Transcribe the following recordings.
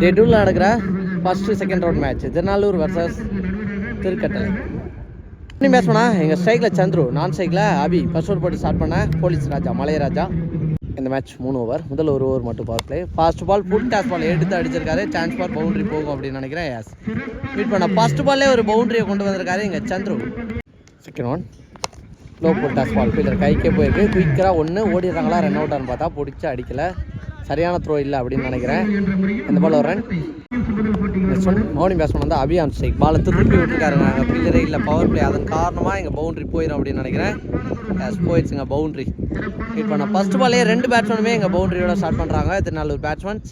டே டூவில் நடக்கிற first second round match Thirunallur versus Thirukattalai இன்னும் மேட்ச் எங்கள் ஸ்ட்ரைக்கில் சந்துரு நான் ஸ்ட்ரைக்கில் அபி. ஃபர்ஸ்ட் ஓவர் போட்டு ஸ்டார்ட் பண்ண போலீஸ் ராஜா மலையராஜா. இந்த மேட்ச் மூணு ஓவர் முதல் ஒரு ஓவர் மட்டும் power play fast ball full toss ball எடுத்து அடிச்சிருக்காரு. சான்ஸ் பால் பவுண்டரி போகும் அப்படின்னு நினைக்கிறேன். எஸ் மீட் பண்ண ஃபர்ஸ்ட் பால்லே ஒரு பவுண்டரியை கொண்டு வந்திருக்காரு எங்கள் Chandru. Second one low full toss ball fielder கைக்கே போயிருக்கு. குயிக்கராக ஒன்று ஓடிடுறாங்களா? ரன் அவுட்டான்னு பார்த்தா பிடிச்சி அடிக்கலை. சரியான த்ரோ இல்லை அப்படின்னு நினைக்கிறேன். இந்த பால் ஒரு ரன் ஒன் மௌனி பேட்ஸ்மேன் வந்து அபியான் ஸ்ட்ரைக் பாலை திருப்பி விட்டுருக்காருங்க அங்கே ஃபீல்டரே இல்லை பவர் பிளே அதன் காரணமாக எங்கள் பவுண்டரி போயிடும் அப்படின்னு நினைக்கிறேன். போயிடுச்சுங்க பவுண்டரி ஹிட் பண்ண ஃபர்ஸ்ட் பாலே ரெண்டு பேட்ஸ்மேனுமே எங்கள் பவுண்டரியோட ஸ்டார்ட் பண்ணுறாங்க திருநாளூர் பேட்ஸ்மேன்ஸ்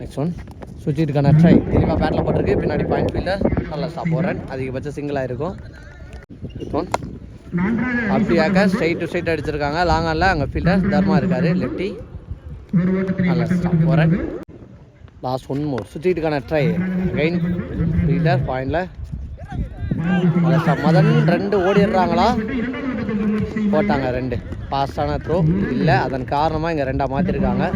நெக்ஸ்ட் ஒன் சுவிட்சிட்டுக்கான ட்ரை தெளிவாக பேட்டில் போட்டிருக்கு. பின்னாடி பாயிண்ட் ஃபீல்டர் நல்ல ஸ்டாப் ரன் அதிகபட்ச சிங்கிளாக இருக்கும். ஒன் அப்படியாக்க ஸ்ட்ரைட் டு ஸ்ட்ரைட் அடிச்சிருக்காங்க. லாங் ஆனில் அங்கே ஃபீல்டர் தர்மா இருக்காரு லெஃப்டி லாஸ்ட் ஒன் மோர் சுற்றிட்டுக்கான ட்ரை அகைன் ஃபீல்டர் பாயிண்டில் ஸ்டாப் மதன் ரெண்டு ஓடிடுறாங்களா? போட்டாங்க ரெண்டு. பாஸ்டான த்ரோ இல்லை அதன் காரணமாக இங்கே ரெண்டாக மாற்றிருக்காங்க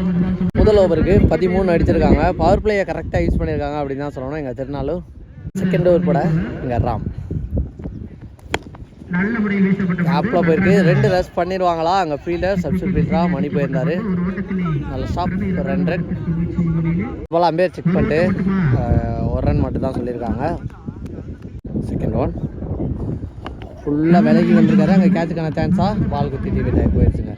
முதல் ஓவருக்கு பதிமூணு அடிச்சிருக்காங்க. பவர் பிளேயை கரெக்டாக யூஸ் பண்ணியிருக்காங்க அப்படின்னு தான் சொல்லணும். எங்கள் திருநாளும் செகண்ட் ஓவர் கூட இங்கே ராம். கேப்பில் போயிருக்கு. ரெண்டு ரஸ் பண்ணிடுவாங்களா? அங்கே ஃபீல்டர் சப்ஸ்டியூட் ஃபீல்டராக மணி போயிருந்தாரு. நல்ல ஸ்டாப் ரெண்டு ரன் போல் அம்பேர் செக் பண்ணிட்டு ஒரு ரன் மட்டும் தான் சொல்லியிருக்காங்க. செகண்ட் ஒன் ஃபுல்லாக விலகி வந்திருக்காரு. அங்கே கேட்சுக்கான சான்ஸாக பால் குத்தி டிவிட் ஆகி போயிடுச்சுங்க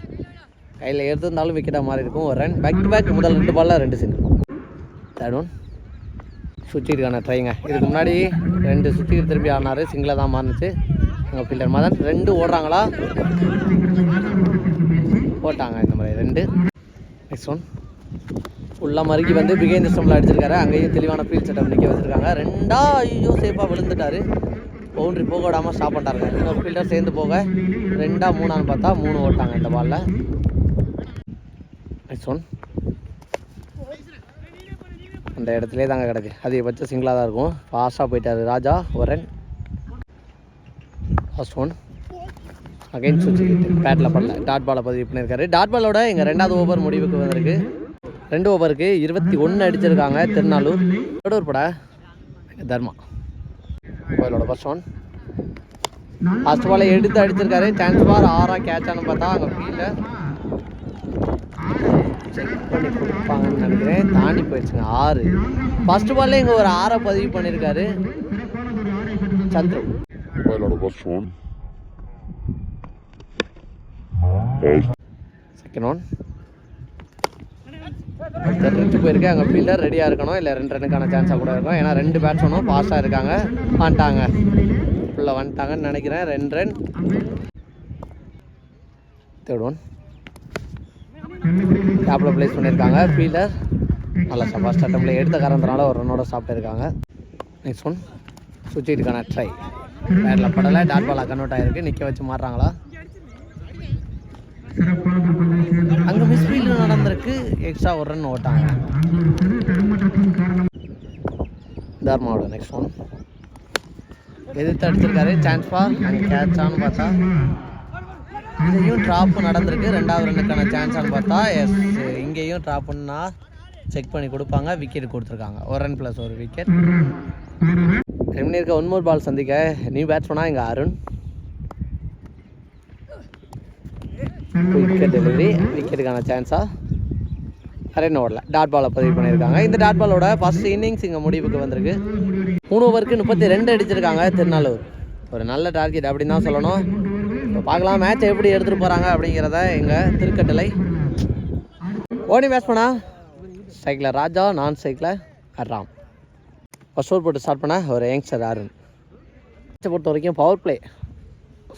கையில் எடுத்திருந்தாலும் விக்கெட்டாக மாறி இருக்கும். ஒரு ரன் பேக் டு பேக் முதல் ரெண்டு பாலில் ரெண்டு சிங்கிள் தேர்ட் ஒன் சுற்றிருக்கான ட்ரைங்க இதுக்கு முன்னாடி ரெண்டு சுற்றி திரும்பி ஆடினாரு. சிங்கிளாக தான் மாறினுச்சு. எங்கள் ஃபீல்டர் மதன் ரெண்டு ஓடுறாங்களா? போட்டாங்க இந்த மாதிரி ரெண்டு. நெக்ஸ்ட் ஒன் ஃபுல்லாக மறுக்கி வந்து பிகேந்திர ஸ்டம்பில் அடிச்சிருக்காரு. அங்கேயும் தெளிவான ஃபீல்ட் செட்டப் நிற்க வச்சிருக்காங்க. ரெண்டா ஐயோ சேஃபாக விழுந்துட்டாரு. பவுண்ட்ரி போக விடாமல் ஸ்டாப் பண்ணிட்டாருங்க. இன்னொரு ஃபீல்டர் சேர்ந்து போக. ரெண்டா மூணான்னு பார்த்தா மூணு ஓட்டாங்க இந்த பாலில் நெக்ஸ்ட் ஒன் அந்த இடத்துலே தாங்க கிடக்கு. அதிகபட்சம் சிங்கிளாக தான் இருக்கும். ஃபாஸ்ட்டாக போயிட்டாரு ராஜா ஒரன். ஃபர்ஸ்ட் ஒன் அகைன் சுவிட்ச் பேட்டில் பண்ணல. டாட் பாலை பதிவு பண்ணியிருக்காரு. டாட் பாலோட எங்கள் ரெண்டாவது ஓவர் முடிவுக்கு வந்திருக்கு. ரெண்டு ஓவருக்கு இருபத்தி ஒன்று அடிச்சிருக்காங்க திருநாளூர் கடூர் பட. தர்மா. கோயிலோட ஃபர்ஸ்ட் ஒன் ஃபர்ஸ்ட் பாலை எடுத்து அடிச்சிருக்காரு. சான்ஸ் பார் ஆறாக கேட்ச் ஆனு பார்த்தா அங்கே ஃபீல்டில் செக் பண்ணி கொடுப்பாங்கன்னு நினைக்கிறேன். தாண்டி போயிடுச்சுங்க. ஆறு. ஃபர்ஸ்ட் பால்ல இங்கே ஒரு ஆறை பதிவு பண்ணியிருக்காரு. Chandru. Bailado first one. Second one ரெண்டு போயிருக்கு. அங்கே ஃபீல்டர் ரெடியாக இருக்கணும். இல்லை ரெண்டு ரன்னுக்கான சான்ஸாக கூட இருக்கும். ஏன்னா ரெண்டு பேட்ஸ்மேனும் ஃபாஸ்ட்டாக இருக்காங்க. வந்துட்டாங்க. ஃபுல்லாக வந்துட்டாங்கன்னு நினைக்கிறேன். ரெண்டு ரன் தேர்ட் ஒன் கேப்பில் ப்ளேஸ் பண்ணியிருக்காங்க. ஃபீல்டர் நல்லா ஃபர்ஸ்ட் அட்டம்பில் எடுத்த காரணத்தினால ஒரு ரன்னோட சாப்பிட்டுருக்காங்க நெக்ஸ்ட் ஒன் சுவிட்சிட்டுக்கான ட்ரை பேட்டில் படலை டாட் பாலாக கன்வெர்ட் ஆகிருக்கு நிற்க வச்சு மாறுறாங்களா அங்கே மிஸ்ஃபீல்டு நடந்திருக்கு. எக்ஸ்ட்ரா ஒரு ரன் ஓட்டாங்க. தர்மாவோட நெக்ஸ்ட் ஒன் எதிர்த்து அடிச்சிருக்காரு. சான்ஸ் ஃபார் கேட்சான்னு பார்த்தா. இங்கேயும் ட்ராப் நடந்திருக்கு. ரெண்டாவது ரன்னுக்கான சான்ஸான்னு பார்த்தா. எஸ் இங்கேயும் ட்ராப்னா செக் பண்ணி கொடுப்பாங்க விக்கெட் கொடுத்துருக்காங்க. ஒரு ரன் ப்ளஸ் ஒரு விக்கெட் ரெண்டு இருக்க ஒன் மோர் பால் சந்திக்க நியூ பேட்ஸ்மேனா இங்கே அருண். விக்கெட் டெலிவரி விக்கெட்டுக்கான சான்ஸா ரன் ஓடல. டாட் பாலை பதிவு பண்ணியிருக்காங்க. இந்த டாட் பாலோட ஃபர்ஸ்ட் இன்னிங்ஸ் இங்கே முடிவுக்கு வந்திருக்கு. மூணு ஓவருக்கு முப்பத்தி ரெண்டு அடிச்சிருக்காங்க திருநாளூர் ஒரு நல்ல டார்கெட் அப்படின்னு தான் சொல்லணும். இப்போ பார்க்கலாம் மேட்ச் எப்படி எடுத்துகிட்டு போகிறாங்க அப்படிங்கிறத எங்கள் திருக்கட்டளை. ஓடி பேட்ஸ்மேனா சைக்கிளை ராஜா நான் சைக்கிளை ராம். ஃபஸ்ட் ஓவர் போட்டு ஸ்டார்ட் பண்ண ஒரு யங்ஸ்டர் அருண். பொறுத்த வரைக்கும் பவர் பிளே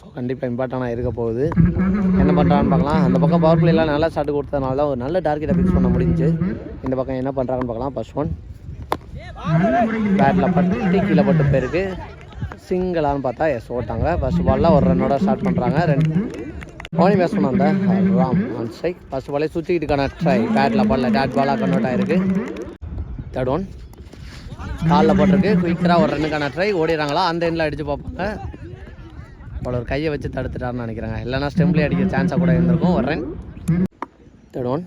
ஸோ கண்டிப்பாக இம்பார்ட்டண்டாக இருக்க போகுது. என்ன பண்ணுறான்னு பார்க்கலாம். அந்த பக்கம் பவர் பிளேலாம் நல்லா ஸ்டார்ட் கொடுத்ததுனால தான் ஒரு நல்ல டார்கெட்டை ஃபிக்ஸ் பண்ண முடிஞ்சு. இந்த பக்கம் என்ன பண்ணுறாங்கன்னு பார்க்கலாம். ஃபஸ்ட் ஒன் பேட்டில் பட்டு கீழே பட்டு போயிருக்கு. சிங்கிளான்னு பார்த்தா எஸ் ஓட்டாங்க. ஃபஸ்ட் பாலில் ஒரு ரன்னோட ஸ்டார்ட் பண்ணுறாங்க ரெண்டு ஓனி பேட்ஸ்மேன் அந்த ராம் ஆன் ஸ்ட்ரைக் ஃபர்ஸ்ட் பாலே சுற்றிக்கிட்டுக்கான ட்ரை பேட்டில் பாலில் டேட் பாலாக கன்வெர்ட் ஆயிருக்கு. தேர்ட் ஒன் காலில் போட்டிருக்கு. குயிக்கராக ஒரு ரன்னுக்கான ட்ரை ஓடிடுறாங்களா? அந்த எண்ணில் அடித்து பார்ப்பாங்க. போல ஒரு கையை வச்சு தடுத்துட்டாருன்னு நினைக்கிறாங்க. இல்லைனா ஸ்டெம்ப்லேயே அடிக்க சான்ஸாக கூட இருந்திருக்கும். ஒரு run third one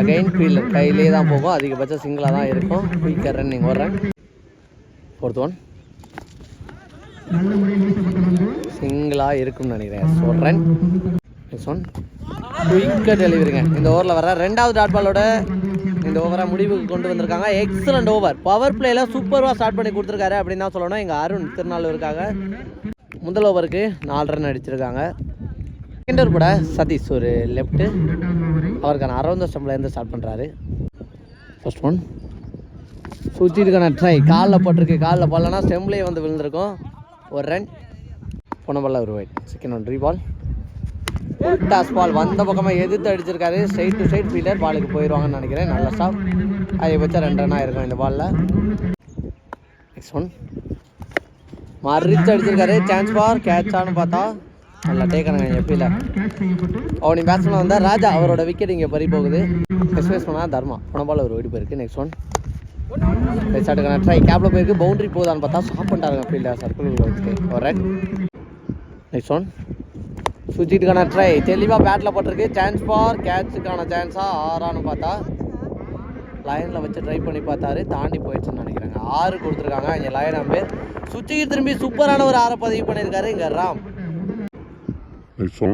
again field கையிலே தான் போகும். அதிகபட்சம் சிங்கிளாக தான் இருக்கும். குயிக்கர் ரன்னிங் ஒரு ரன் ஃபோர்த் ஒன் சிங்கிளாக இருக்கும்னு நினைக்கிறேன். சொல்கிறேன் ஒன் குயிக்காக டெலிவரிங்க இந்த ஓவரில் வர ரெண்டாவது டாட் பாலோட இந்த ஓவரை முடிவுக்கு கொண்டு வந்திருக்காங்க. எக்ஸலண்ட் ஓவர் பவர் பிளேயில் சூப்பராக ஸ்டார்ட் பண்ணி கொடுத்துருக்காரு அப்படின்னு தான் சொல்லணும். எங்கள் அருண் திருநாளூருக்காக முதல் ஓவருக்கு நாலு ரன் அடிச்சிருக்காங்க. செகண்ட் ஓவர் கூட சதீஷ் ஒரு லெஃப்ட்டு அவருக்கான அரௌந்த ஸ்டம்ப்லேருந்து ஸ்டார்ட் பண்ணுறாரு ஃபர்ஸ்ட் ஒன் சுற்றிருக்கான ட்ரை காலில் போட்டிருக்கு. காலில் போடலன்னா ஸ்டெம்லேயே வந்து விழுந்திருக்கும். ஒரு ரன். போன ஒரு ஒயிட் செகண்ட் ஒன் ரீபால் டாஸ் பால் வந்த பக்கமாக எதிர்த்து அடிச்சிருக்காரு. ஸ்ட்ரைட் டு ஸ்ட்ரைட் ஃபீல்டர் பாலுக்கு போயிடுவாங்கன்னு நினைக்கிறேன். நல்ல ஸ்டாப் அதிகபட்சம் ரெண்டு ரன் ஆயிருக்கும் இந்த பாலில் நெக்ஸ்ட் ஒன் மறுத்து அடிச்சிருக்காரு. சான்ஸ் பார் கேட்சான்னு பார்த்தா நல்லா டேக்கணுங்க எப்படில அவனி பேட்ஸ்மேன் வந்தால் ராஜா அவரோட விக்கெட் இங்கே பறி போகுது. எக்ஸ்பிரஸ் பண்ணால் தர்மா. போன பால் ஒரு வெடி போயிருக்கு நெக்ஸ்ட் ஒன் ஷாட்டுக்கான ட்ரை கேப்பில் போயிருக்கு. பவுண்டரி போதான்னு பார்த்தா ஸ்டாப் பண்ணிட்டாருங்க. ஃபீல்டர் சர்க்கிள் வச்சுட்டு. ஒரு ரன் நெக்ஸ்ட் ஒன் சுஜித்துக்கான ட்ரை தெளிவாக பேட்டில் போட்டிருக்கு. சான்ஸ் ஃபார் கேட்சுக்கான சான்ஸா ஆறான்னு பார்த்தா லைனில் வச்சு ட்ரை பண்ணி பார்த்தாரு. தாண்டி போயிடுச்சுன்னு நினைக்கிறாங்க. ஆறு கொடுத்துருக்காங்க. இங்கே லைன் அம்பேர் சுஜித் திரும்பி சூப்பரான ஒரு ஆறை பதிவு பண்ணியிருக்காரு. இங்கே ராம். நெக்ஸ்ட்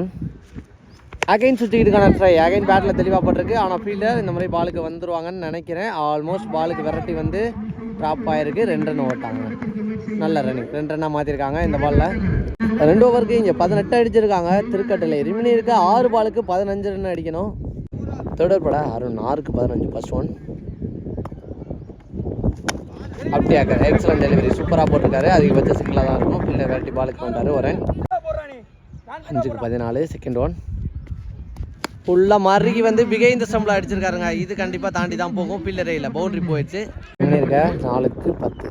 ஒன் அகைன் சுற்றிக்கிட்டுக்கான ட்ரை அகைன் பேட்டில் தெளிவாக போட்டிருக்கு. ஆனால் ஃபீல்டர் இந்த மாதிரி பாலுக்கு வந்துருவாங்கன்னு நினைக்கிறேன். ஆல்மோஸ்ட் பாலுக்கு விரட்டி வந்து ட்ராப் ஆகிருக்கு ரெண்டு ரன் ஓட்டாங்க. நல்ல ரன்னிங் ரெண்டு ரன்னாக மாற்றிருக்காங்க இந்த பாலில் ரெண்டு ஓவருக்கு இங்கே பதினெட்டு அடிச்சிருக்காங்க. திருக்கட்டில் ரிமினி இருக்க. ஆறு பாலுக்கு பதினஞ்சு ரன் அடிக்கணும். தொடர்பட பட அருண் ஆறுக்கு பதினஞ்சு. ஃபர்ஸ்ட் ஒன் அப்படியாக்க. எக்ஸலன்ட் டெலிவரி சூப்பராக போட்டிருக்காரு. அதிகபட்ச சிங்கிளாக தான் இருக்கும் ஃபீல்டர் விரட்டி பாலுக்கு வந்தார். ஒரு அஞ்சுக்கு பதினாலு. செகண்ட் ஒன் ஃபுல்லாக மறுக்கி வந்து இந்த ஸ்டம்பில் அடிச்சிருக்காருங்க. இது கண்டிப்பாக தாண்டி தான் போகும். பில்லரையில் இல்லை பவுண்டரி போயிடுச்சு. இருக்க? நாலுக்கு பத்து.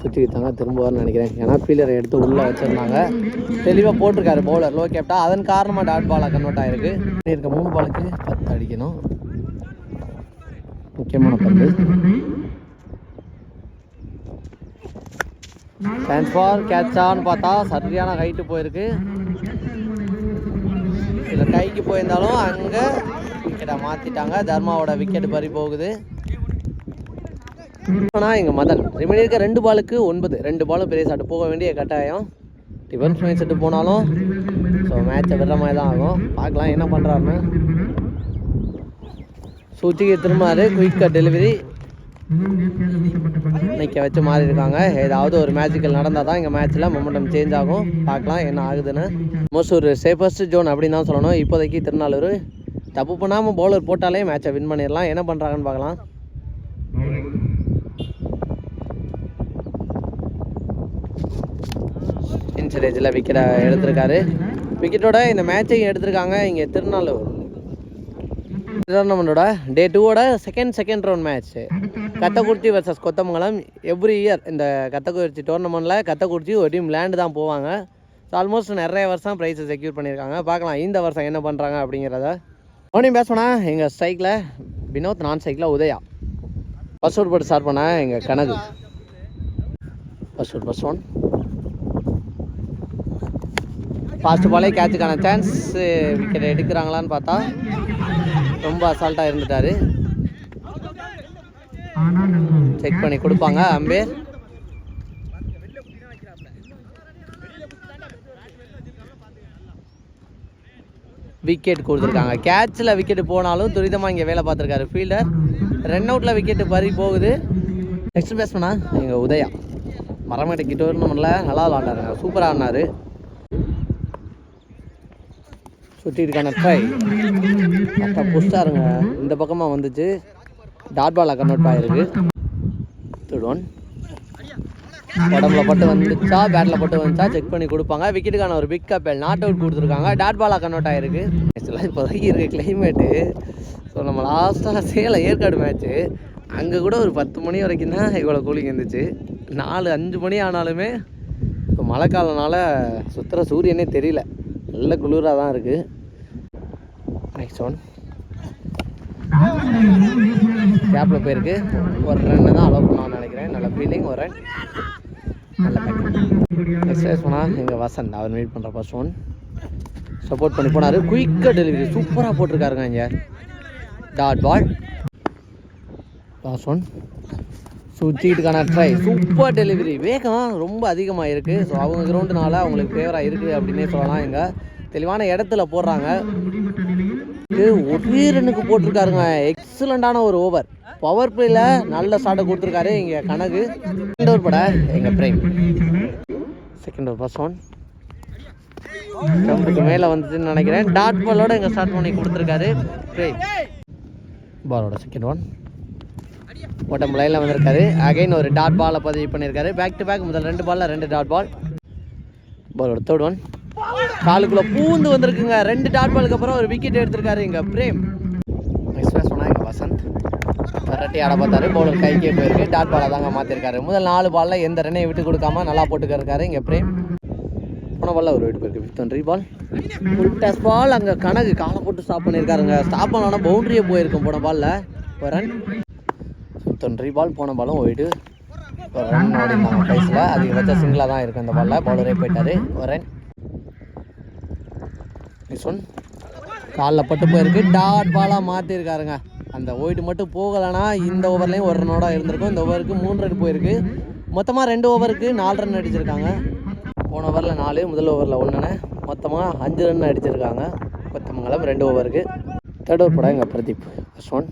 சுற்றிக்கிட்டாங்க திரும்ப வரணும்னு நினைக்கிறேன். ஏன்னா ஃபீல்டரை எடுத்து உள்ளே வச்சுருந்தாங்க. தெளிவாக போட்டிருக்காரு பவுலர் லோ கேப்டா அதன் காரணமாக டாட் பாலாக கன்வெர்ட் ஆகிருக்கு இருக்க மூணு பாலுக்கு பத்து அடிக்கணும். முக்கியமான பந்து. சான்ஸ் ஃபார் கேட்சான்னு பார்த்தா சரியான ஹைட்டு போயிருக்கு. இதில் கைக்கு போயிருந்தாலும் அங்கே விக்கெட்டை மாற்றிட்டாங்க தர்மாவோட விக்கெட் பறி போகுது. ஆனால் எங்கள் மதன். ரிமைன் இருக்க ரெண்டு பாலுக்கு ஒன்பது. ரெண்டு பாலும் பெரிய சாட்டு போக வேண்டிய கட்டாயம். டிஃபன் ஃபைன் செட்டு போனாலும் ஸோ மேட்சை விடுற மாதிரி தான் ஆகும். பார்க்கலாம் என்ன பண்ணுறாருன்னு சூச்சிக்கு திரும்பாரு குயிக்காக டெலிவரி நிற்க வச்சு மாறி இருக்காங்க ஏதாவது ஒரு மேஜிக்கல் நடந்தால் தான் இங்கே மேட்ச்சில் மொமெண்டம் சேஞ்ச் ஆகும். பார்க்கலாம் என்ன ஆகுதுன்னு. மோஸ்ட் ஒரு சேஃபஸ்ட் ஜோன் அப்படின்னு தான் சொல்லணும். இப்போதைக்கு திருநாளூர் தப்பு பண்ணாமல் பவுலர் போட்டாலே மேட்சை வின் பண்ணிடலாம். என்ன பண்ணுறாங்கன்னு பார்க்கலாம். இன்சரேஜில் விக்கெட்டை எடுத்திருக்காரு. விக்கெட்டோட இந்த மேட்சையும் எடுத்திருக்காங்க இங்கே திருநாளூர் டோர்னமெண்ட்டோட டே டூவோட second second round match Kathakurichi versus Kothamangalam. Every year இந்த கத்தக்குறிச்சி டோர்னமெண்ட்டில் கத்தக்குறிச்சி ஒரு டீம் லேண்டு தான் போவாங்க. ஸோ ஆல்மோஸ்ட் நிறைய வருஷம் ப்ரைஸை செக்யூர் பண்ணியிருக்காங்க. பார்க்கலாம் இந்த வருஷம் என்ன பண்ணுறாங்க அப்படிங்கிறத. மறுபடியும் பேசணும்னா எங்கள் ஸ்ட்ரைக்கில் வினோத் நான் ஸ்ட்ரைக்கில் உதயா. ஃபர்ஸ்ட் அவுட் போட்டு ஸ்டார்ட் பண்ணேன் எங்கள் Kanagu. First out first one fast பாலே கேட்சுக்கான சான்ஸ் விக்கெட் எடுக்கிறாங்களான்னு பார்த்தா ரொம்ப அசால்ட்டாக இருந்துட்டார். செக் பண்ணி கொடுப்பாங்க அம்பேர் விக்கெட் கொடுத்துருக்காங்க. கேட்சில் விக்கெட் போனாலும் துரிதமாக இங்கே வேலை பார்த்துருக்காரு ஃபீல்டர். ரன் அவுட்டில் விக்கெட்டு பறி போகுது. நெக்ஸ்ட் பேட்ஸ்மேனா எங்கள் உதயா. மரமேட்டை கிட்ட டோர்னமெண்ட்டில் நல்லா விளாண்டாருங்க. சூப்பராக ஆடினாரு. சுட்டிருக்கான ட்ரை புஷ்டாருங்க இந்த பக்கமாக வந்துச்சு. டாட் பாலாக கன்வெர்ட் ஆகிருக்கு தேர்ட் ஒன் உடம்புல போட்டு வந்துச்சா? பேட்டில் போட்டு வந்துச்சா? செக் பண்ணி கொடுப்பாங்க. விக்கெட்டுக்கான ஒரு பிக் அப்பேல் நாட் அவுட் கொடுத்துருக்காங்க. டாட் பாலாக கன்வெர்ட் ஆகிருக்கு ஆக்சுவலாக இப்போதைக்கு இருக்குது கிளைமேட்டு ஸோ நம்ம லாஸ்ட்டாக சேலம் ஏற்காடு மேட்ச்சு அங்கே கூட ஒரு பத்து மணி வரைக்கும் தான் இவ்வளோ கூலிங் இருந்துச்சு. நாலு அஞ்சு மணி ஆனாலுமே இப்போ மழை காலனால சுற்றுற சூரியனே தெரியல. நல்ல குளிராக தான் இருக்குது நெக்ஸ்ட் ஒன் கேப்பில் போயிருக்கு. ஒரு ரன்னு தான் அலோவ் பண்ணான்னு நினைக்கிறேன். நல்ல ஃபீலிங் ஒரு ரன் நல்ல பேக் எக்ஸசைஸ் போனால் எங்கள் வசந்த் அவர் மீட் பண்ணுற ஃபர்ஸ்ட் ஒன் சப்போர்ட் பண்ணி போனார். குயிக்காக டெலிவரி சூப்பராக போட்டிருக்காருங்க இங்கே. டாட் பால் லாஸ்ட் ஒன் சுற்றிட்டுக்கான ட்ரை சூப்பர் டெலிவரி வேகம் ரொம்ப அதிகமாக இருக்குது ஸோ அவங்க கிரவுண்டுனால அவங்களுக்கு ஃபேவராக இருக்குது அப்படின்னே சொல்லலாம் இங்கே. தெளிவான இடத்துல போடுறாங்க. இது ஒரே ரன்னுக்கு போட்டிருக்காருங்க. எக்ஸலண்டான ஒரு ஓவர் பவர் பிளேல நல்ல ஸ்டார்ட்டை கொடுத்துருக்காரு இங்கே கணக்கு செகண்ட் ஓவர் பட எங்கள் Prem. Second over first one ஸ்டம்புக்கு மேலே வந்துச்சுன்னு நினைக்கிறேன். டாட் பாலோட எங்கள் ஸ்டார்ட் பண்ணி கொடுத்துருக்காரு பிரேம். பாலோட செகண்ட் ஒன் ஓட்டம் லைனில் வந்திருக்காரு. அகைன் ஒரு டாட் பாலை பதிவு பண்ணியிருக்காரு பேக் டு பேக் முதல் ரெண்டு பாலில் ரெண்டு டாட் பால் பாலோட தேர்ட் ஒன் காலுக்குள்ளே பூந்து வந்திருக்குங்க. ரெண்டு டாட் பாலுக்கு அப்புறம் ஒரு விக்கெட் எடுத்திருக்காரு இங்கே. பிரேம். எக்ஸ்பிரஸ் சொன்னால் இங்கே வசந்த். கரட்டி ஆட பார்த்தாரு. பவுலர் கைக்கே போயிருக்கு. டாட் பாலை தாங்க மாற்றிருக்காரு முதல் நாலு பாலில் எந்த ரன்னையும் விட்டு கொடுக்காம நல்லா போட்டுக்கிருக்காரு இங்கே பிரேம். போன பால்ல ஒரு விட்டு போயிருக்கு. Fifth one ball full toss ball அங்கே கணக்கு காலை போட்டு ஸ்டாப் பண்ணியிருக்காருங்க. ஸ்டாப் பண்ணாலும் பவுண்டரியே போயிருக்கும் போன பாலில் ஒரு ரன் தொன்றி பால் போன பாலும் ஒயிடு ஒரு ரன் ஓடினாங்க கைஸில் அதிகபட்ச சிங்கிளாக தான் இருக்குது அந்த பாலில் பவுலரே போயிட்டாரு. ஒரு ரன் நெக்ஸ்ட் ஒன் காலில் பட்டு போயிருக்கு. டாட் பாலாக மாற்றிருக்காருங்க அந்த ஒயிட் மட்டும் போகலைன்னா இந்த ஓவர்லேயும் ஒரு ரன்னோட இருந்திருக்கும். இந்த ஓவருக்கு மூணு ரன் போயிருக்கு. மொத்தமாக ரெண்டு ஓவருக்கு நாலு ரன் அடிச்சிருக்காங்க. போன ஓவரில் நாலு முதல் ஓவரில் ஒன்றுன்னு மொத்தமாக அஞ்சு ரன் அடிச்சிருக்காங்க. கொத்தமங்கலம் ரெண்டு ஓவருக்கு. தேர்ட் ஓவர் போட எங்கள் பிரதீப். ஃபர்ஸ்ட் ஒன்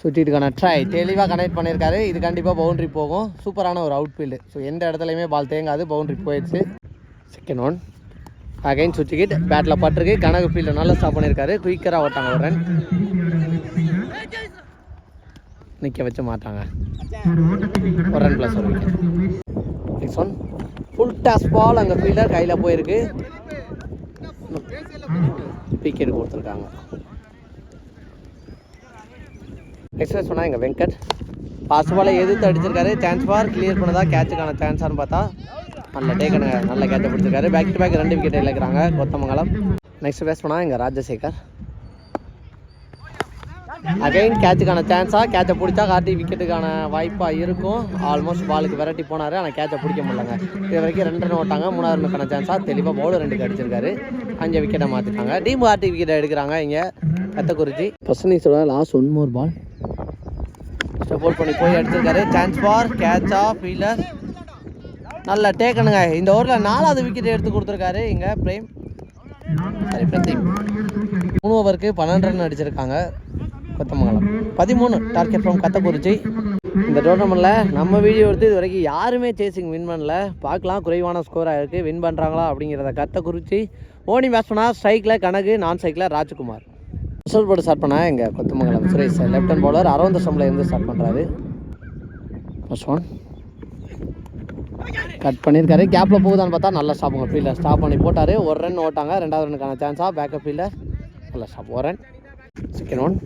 சுற்றிட்டுக்கான ட்ரை தெளிவாக கனெக்ட் பண்ணியிருக்காரு இது கண்டிப்பாக பவுண்ட்ரி போகும். சூப்பரான ஒரு அவுட் ஃபீல்டு ஸோ எந்த இடத்துலையுமே பால் தேங்காது. பவுண்ட்ரி போயிடுச்சு. செகண்ட் ஒன் அகைன் சுற்றிக்கிட் பேட்டில் பட்டிருக்கு. கனகு ஃபீல்டு நல்லா ஸ்டாப் பண்ணியிருக்காரு குயிக்கராக ஓட்டாங்க ஒரு ரன் நிற்க வச்சு மாட்டாங்க. ஒரு ரன் ப்ளஸ் ஒரு next one full toss ball அங்கே ஃபீல்டர் கையில் போயிருக்கு. விக்கெட் கொடுத்துருக்காங்க. நெக்ஸ்ட் சொன்னால் எங்கள் வெங்கட்? பாஸ்ட் பாலை எதிர்த்து அடிச்சிருக்காரு. சான்ஸ் பார் கிளியர் பண்ணதா? கேட்சுக்கான சான்ஸான்னு பார்த்தா. நல்ல டேக்கனுங்க நல்ல கேட்சை பிடிச்சிருக்காரு பேக் டு பேக் ரெண்டு விக்கெட் இழக்கிறாங்க கொத்தமங்கலம். நெக்ஸ்ட் பேஸ் பண்ணால் எங்கள் ராஜசேகர். அகைன் கேட்சுக்கான சான்ஸாக கேட்சை பிடிச்சா கார்த்தி விக்கெட்டுக்கான வாய்ப்பாக இருக்கும். ஆல்மோஸ்ட் பாலுக்கு விரட்டி போனார் ஆனால் கேட்சை பிடிக்க முடியலங்க. இது வரைக்கும் ரெண்டு ரன் ஓட்டாங்க மூணாவது ரனுக்கான சான்ஸாக தெளிவாக பவுலர் ரெண்டுக்கு அடிச்சிருக்காரு. அஞ்சு விக்கெட்டை மாற்றிட்டாங்க டீம் ஆர்டி விக்கெட்டை எடுக்கிறாங்க இங்கே Kathakurichi first இன்னிங்ஸோட last one more ball support பண்ணி போய் அடிச்சிருக்காரு. சான்ஸ் ஃபார் கேட்சா ஃபீல்டர் நல்ல டேக்கனுங்க. இந்த ஓவரில் நாலாவது விக்கெட் எடுத்து கொடுத்துருக்காரு இங்கே பிரேம். சரி பிரதீப். மூணு ஓவருக்கு பன்னெண்டு ரன் அடிச்சிருக்காங்க. கொத்தமங்கலம். பதிமூணு டார்கெட் ஃப்ரம் கத்தக்குறிச்சி. இந்த டோர்னமெண்ட்டில் நம்ம வீடியோ எடுத்து இது வரைக்கும் யாருமே சேசிங் வின் பண்ணல. பார்க்கலாம் குறைவான ஸ்கோராக இருக்குது வின் பண்ணுறாங்களா அப்படிங்கிறத கத்தக்குறிச்சி. ஓனி பேட்ஸ்மனா ஸ்ட்ரைக்கில் கனகு நான் சைக்கிளில் ராஜ்குமார். ரிசல்ட் போட்டு ஸ்டார்ட் பண்ணால் எங்கள் Kothamangalam. Suresh left hand bowler Aravinda சம்பளம் இருந்து ஸ்டார்ட் பண்ணுறாரு ஃபர்ஸ்ட் ஒன் கட் பண்ணியிருக்காரு கேப்பில் போகுதான்னு பார்த்தா நல்லா ஸ்டாப்புங்க ஃபீல்டர் ஸ்டாப் பண்ணி போட்டார். ஒரு ரன் ஓட்டாங்க. ரெண்டாவது ரனுக்கான சான்ஸாக பேக்கப் ஃபீல்டர் நல்லா ஸ்டாப் ஒரு ரன் செகண்ட் ஒன்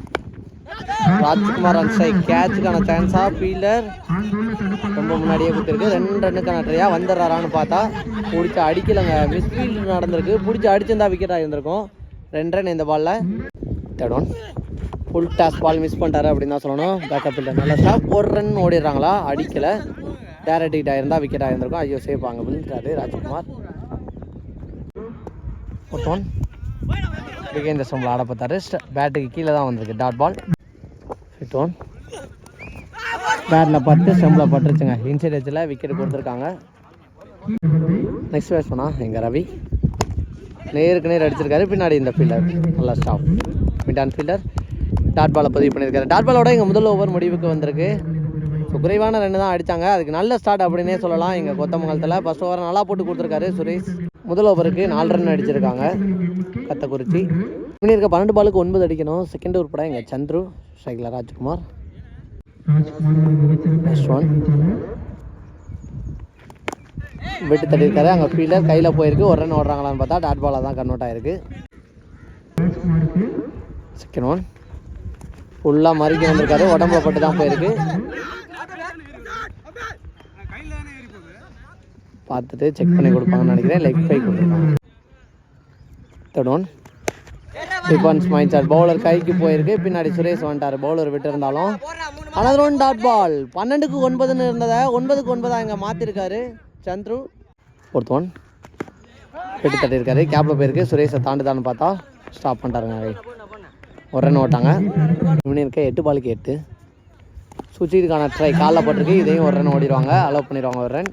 ராஜ்குமார் அன்சை கேட்சுக்கான சான்ஸாக ஃபீல்டர் ரொம்ப முன்னாடியே கொடுத்துருக்கு. ரெண்டு ரன்னுக்கான ட்ரையாக வந்துடுறாரான்னு பார்த்தா பிடிச்சி அடிக்கலைங்க. மிஸ்ஃபீல்டு நடந்திருக்கு. பிடிச்சி அடிச்சிருந்தா விக்கெட்டாக இருந்திருக்கும் ரெண்டு ரன் இந்த பாலில் third one full toss ball miss பண்ணிட்டாரு அப்படின்னு தான் சொல்லணும். பேக்கப் ஃபீல்டர் நல்லா ஸ்டாப் ஒரு ரன் ஓடிடுறாங்களா? அடிக்கலை. டேரக்ட் ஹிட் ஆயிருந்தால் விக்கெட் ஆகிருந்திருக்கும் ஐயோ சேஃப் அங்கே விழுந்துட்டாரு ராஜ்குமார். ஃபோர்த் ஒன் விகேந்திர சோம்ல ஆட பார்த்தாரு. பேட்டுக்கு கீழே தான் வந்திருக்கு. டாட் பால் ஃபிஃப்த் ஒன் பேட்டில் பட்டு செம்பில் பட்டுருச்சுங்க. இன்சைட் எஜ்ஜில் விக்கெட் கொடுத்துருக்காங்க. நெக்ஸ்ட் பேட்ஸ்மனா எங்கள் ரவி? நேருக்கு நேர் அடிச்சிருக்காரு. பின்னாடி இந்த ஃபீல்டர் நல்லா stop mid on fielder dot பாலை பதிவு பண்ணியிருக்காரு. டாட் பாலோட எங்கள் முதல் ஓவர் முடிவுக்கு வந்திருக்கு. ஸோ குறைவான ரன் தான் அடித்தாங்க அதுக்கு நல்ல ஸ்டார்ட் அப்படின்னே சொல்லலாம். எங்கள் கொத்தமங்கலத்தில் ஃபஸ்ட் ஓவர் நல்லா போட்டு கொடுத்துருக்காரு சுரேஷ். முதல் ஓவருக்கு நாலு ரன் அடிச்சிருக்காங்க. கத்தக்குறிச்சி. இருக்க பன்னெண்டு பாலுக்கு ஒன்பது அடிக்கணும். செகண்ட் ஓவர் படம் எங்கள் சந்துரு ஸ்ட்ரைக்கில் ராஜ்குமார். நெக்ஸ்ட் ஒன் விட்டு தட்டியிருக்காரு. அங்கே ஃபீல்டர் கையில் போயிருக்கு. ஒரு ரன் ஓடுறாங்களான்னு பார்த்தா டாட் பாலாக தான் கன்வெர்ட் ஆயிருக்கு. செகண்ட் ஒன் ஃபுல்லாக மறுக்கி வந்திருக்காரு. உடம்புல பட்டு தான் போயிருக்கு. பார்த்துட்டு செக் பண்ணி கொடுப்பாங்கன்னு நினைக்கிறேன். லெக் பை கொடுத்துருக்காங்க. Third one defence mind sir bowler கைக்கு போயிருக்கு. பின்னாடி சுரேஷ் வந்துட்டார். பவுலர் விட்டு இருந்தாலும் அனதர் ஒன் டாட் பால் பன்னெண்டுக்கு ஒன்பதுன்னு இருந்ததை ஒன்பதுக்கு ஒன்பதாக இங்கே மாற்றிருக்காரு சந்துரு. ஃபோர்த் ஒன் வெட்டி தட்டியிருக்காரு கேப்பில் போயிருக்கு. சுரேஷை தாண்டுதான்னு பார்த்தா ஸ்டாப் பண்ணிட்டாருங்க ஒரு ரன் ஓட்டாங்க. இவனு இருக்க எட்டு பாலுக்கு எட்டு. சுச்சிதுக்கான ட்ரை காலில் போட்டிருக்கு. இதையும் ஒரு ரன் ஓடிடுவாங்க. அலோவ் பண்ணிடுவாங்க ஒரு ரன்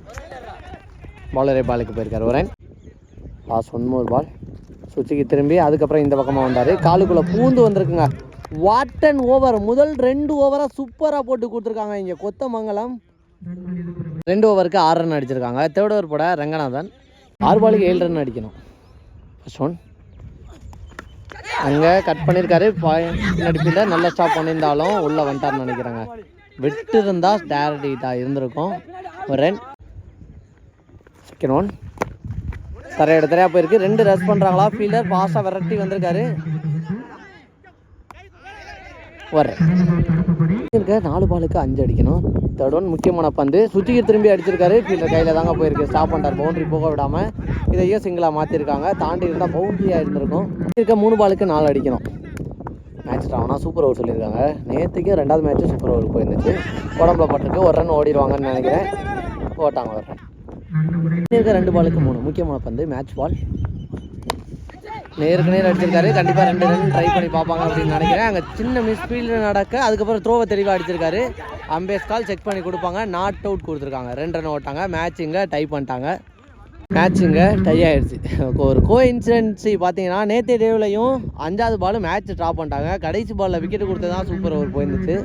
பாலரே பாலுக்கு போயிருக்காரு ஒரு run last one more ball சுச்சிக்கு திரும்பி அதுக்கப்புறம் இந்த பக்கமாக வந்தார். காலுக்குள்ளே பூந்து வந்திருக்குங்க. வாட் அண்ட் ஓவர் முதல் ரெண்டு ஓவராக சூப்பராக போட்டு கொடுத்துருக்காங்க இங்கே கொத்தமங்கலம். ரெண்டு ஓவருக்கு ஆறு ரன் அடிச்சிருக்காங்க. தேர்ட் ஓவர் போட ரங்கநாதன். ஆறு பாலுக்கு ஏழு ரன் அடிக்கணும். ஃபர்ஸ்ட் ஒன் அங்கே கட் பண்ணியிருக்காரு நடிப்பில் நல்ல ஸ்டாப் பண்ணியிருந்தாலும் உள்ளே வந்துட்டார்னு நினைக்கிறாங்க. விட்டு இருந்தால் டேரக்ட் இருந்திருக்கும். ஒரு ரன் செகண்ட் ஒன் தரைய தரையாக போயிருக்கு. ரெண்டு ரஸ் பண்ணுறாங்களா ஃபீல்டர் பாஸாக விரட்டி வந்திருக்காரு. இருக்க. நாலு பாலுக்கு அஞ்சு அடிக்கணும். தேர்ட் ஒன் முக்கியமான பந்து. சுற்றிக்கு திரும்பி அடிச்சிருக்காரு. ஃபீல்டர் கையில் தாங்க போயிருக்கு. ஸ்டாப் பண்ணிட்டார். பவுண்டரி போக விடாமல் இதையும் சிங்கிளாக மாற்றிருக்காங்க தாண்டி இருந்தால் பவுண்டரியாக இருந்திருக்கும். இருக்க. மூணு பாலுக்கு நாலு அடிக்கணும். மேட்ச் ஆகுனா சூப்பர் ஓவர் சொல்லியிருக்காங்க. நேற்றுக்கு ரெண்டாவது மேட்ச்சு சூப்பர் ஓவர் போயிருந்துச்சு. உடம்புல பட்டிருக்கு. ஒரு ரன் ஓடிடுவாங்கன்னு நினைக்கிறேன். போட்டாங்க ஒரு ரன் இருக்க ரெண்டு பாலுக்கு மூணு. முக்கியமான பந்து மேட்ச் பால் நேருக்கு நேர் அடிச்சிருக்காரு கண்டிப்பாக ரெண்டு ரன் ட்ரை பண்ணி பார்ப்பாங்க அப்படின்னு நினைக்கிறேன். அங்கே சின்ன மிஸ் ஃபீல்டில் நடக்க அதுக்கப்புறம் த்ரோவை தெளிவாக அடிச்சிருக்காரு. அம்பேஸ் கால் செக் பண்ணி கொடுப்பாங்க. நாட் அவுட் கொடுத்துருக்காங்க. ரெண்டு ரன் ஓட்டாங்க. மேட்சிங்க டை பண்ணிட்டாங்க. மேட்சிங்க டை ஆயிடுச்சு. ஒரு கோ இன்சிடென்சி பார்த்தீங்கன்னா நேற்று டேவ்லையும் அஞ்சாவது பாலும் மேட்ச் ட்ராப் பண்ணிட்டாங்க. கடைசி பாலில் விக்கெட் கொடுத்து தான் சூப்பர் ஓவர் போயிருந்துச்சு.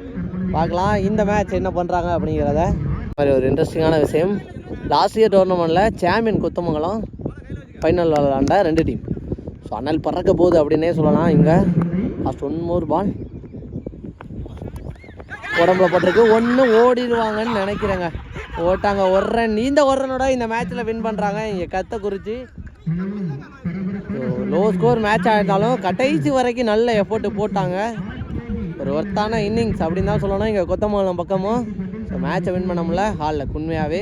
பார்க்கலாம் இந்த மேட்ச் என்ன பண்ணுறாங்க அப்படிங்கிறத. மாதிரி ஒரு இன்ட்ரெஸ்டிங்கான விஷயம். லாஸ்ட் இயர் டோர்னமெண்ட்டில் சாம்பியன் குத்தமங்கலம் ஃபைனல் விளாண்ட ரெண்டு டீம் ஸோ அனல் பறக்க போகுது அப்படின்னே சொல்லலாம். இங்கே லாஸ்ட் ஒன் மோர் பால் உடம்புல பட்டிருக்கு. ஒன்று ஓடிடுவாங்கன்னு நினைக்கிறேங்க. ஓட்டாங்க ஒரு ரன் இந்த ஒரு ரனோட இந்த மேட்ச்சில் வின் பண்ணுறாங்க இங்கே Kathakurichi. Low score match ஆகிட்டாலும் கடைசி வரைக்கும் நல்ல எஃபோர்ட் போட்டாங்க. ஒரு ஒர்த்தான இன்னிங்ஸ் அப்படின்னு தான் சொல்லணும். இங்கே கொத்தமங்கலம் பக்கமும். மேட்சை வின் பண்ண முடியல ஹாலில் உண்மையாகவே